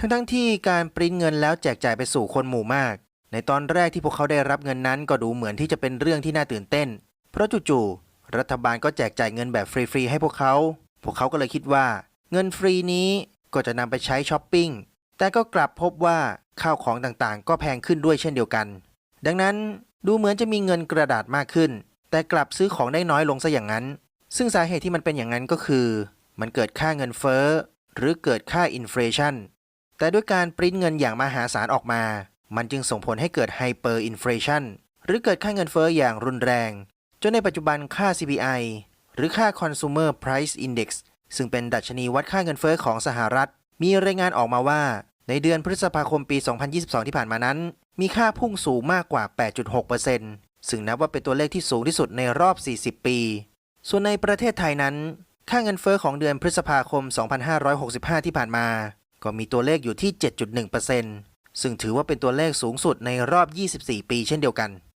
ทั้งๆที่การปริ้นเงินแล้วแจกจ่ายไปสู่คนหมู่มาก ในตอนแรกที่พวกเขาได้รับเงินนั้นก็ดูเหมือนที่จะเป็นเรื่องที่น่าตื่นเต้น เพราะจู่ๆรัฐบาลก็แจกจ่ายเงินแบบฟรีๆให้พวกเขา พวกเขาก็เลยคิดว่า เงินฟรีนี้ก็จะนำไปใช้ช้อปปิ้งแต่ก็กลับพบว่าข้าวของต่างๆ ก็แพงขึ้นด้วยเช่นเดียวกัน ดังนั้นดูเหมือนจะมีเงินกระดาษมากขึ้น แต่กลับซื้อของได้น้อยลงซะอย่างนั้น ซึ่งสาเหตุที่มันเป็นอย่างนั้นก็คือ มันเกิดค่าเงินเฟ้อ หรือเกิดค่าอินฟลชัน แต่ด้วยการปริ้นเงินอย่างมหาศาลออกมา มันจึงส่งผลให้เกิดไฮเปอร์อินฟลชันหรือเกิดค่าเงินเฟ้ออย่างรุนแรง จนในปัจจุบันค่า CPI หรือค่า Consumer Price Index ซึ่งเป็นดัชนีวัดค่าเงินเฟ้อของสหรัฐ มีรายงานออกมาว่า ในเดือนพฤษภาคมปี 2022 ที่ผ่านมานั้น มีค่าพุ่งสูงมากกว่า 8.6%ซึ่งนับว่าเป็นตัวเลขที่สูงที่สุดในรอบ 40 ปี ส่วนในประเทศไทยนั้น ค่าเงินเฟ้อของเดือนพฤษภาคม 2565 ที่ผ่านมา ก็มีตัวเลขอยู่ที่ 7.1%ซึ่งถือว่าเป็นตัวเลขสูงสุดในรอบ 24 ปีเช่นเดียวกัน